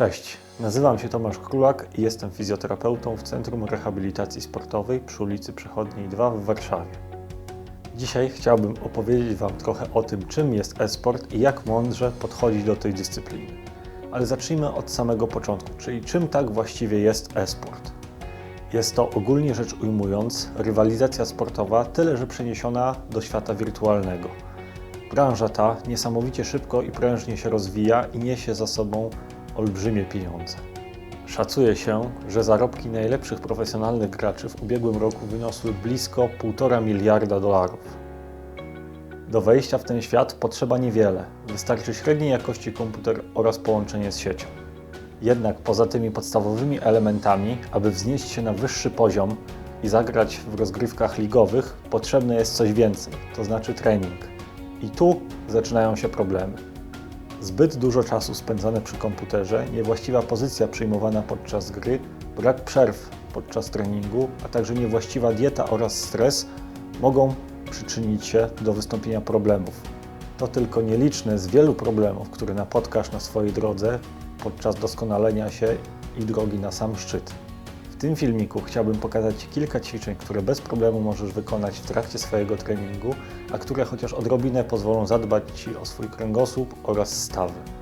Cześć, nazywam się Tomasz Królak i jestem fizjoterapeutą w Centrum Rehabilitacji Sportowej przy ulicy Przechodniej 2 w Warszawie. Dzisiaj chciałbym opowiedzieć Wam trochę o tym, czym jest e-sport i jak mądrze podchodzić do tej dyscypliny. Ale zacznijmy od samego początku, czyli czym tak właściwie jest e-sport. Jest to ogólnie rzecz ujmując rywalizacja sportowa, tyle że przeniesiona do świata wirtualnego. Branża ta niesamowicie szybko i prężnie się rozwija i niesie za sobą olbrzymie pieniądze. Szacuje się, że zarobki najlepszych profesjonalnych graczy w ubiegłym roku wyniosły blisko 1,5 miliarda dolarów. Do wejścia w ten świat potrzeba niewiele. Wystarczy średniej jakości komputer oraz połączenie z siecią. Jednak poza tymi podstawowymi elementami, aby wznieść się na wyższy poziom i zagrać w rozgrywkach ligowych, potrzebne jest coś więcej, to znaczy trening. I tu zaczynają się problemy. Zbyt dużo czasu spędzane przy komputerze, niewłaściwa pozycja przyjmowana podczas gry, brak przerw podczas treningu, a także niewłaściwa dieta oraz stres mogą przyczynić się do wystąpienia problemów. To tylko nieliczne z wielu problemów, które napotkasz na swojej drodze podczas doskonalenia się i drogi na sam szczyt. W tym filmiku chciałbym pokazać Ci kilka ćwiczeń, które bez problemu możesz wykonać w trakcie swojego treningu, a które chociaż odrobinę pozwolą zadbać Ci o swój kręgosłup oraz stawy.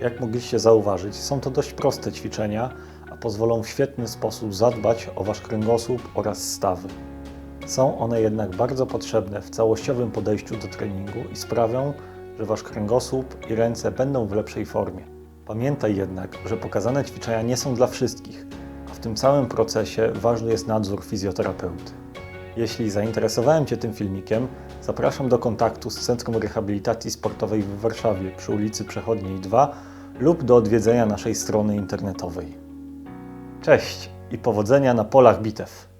Jak mogliście zauważyć, są to dość proste ćwiczenia, a pozwolą w świetny sposób zadbać o Wasz kręgosłup oraz stawy. Są one jednak bardzo potrzebne w całościowym podejściu do treningu i sprawią, że Wasz kręgosłup i ręce będą w lepszej formie. Pamiętaj jednak, że pokazane ćwiczenia nie są dla wszystkich, a w tym całym procesie ważny jest nadzór fizjoterapeuty. Jeśli zainteresowałem Cię tym filmikiem, zapraszam do kontaktu z Centrum Rehabilitacji Sportowej w Warszawie przy ulicy Przechodniej 2 lub do odwiedzenia naszej strony internetowej. Cześć i powodzenia na polach bitew!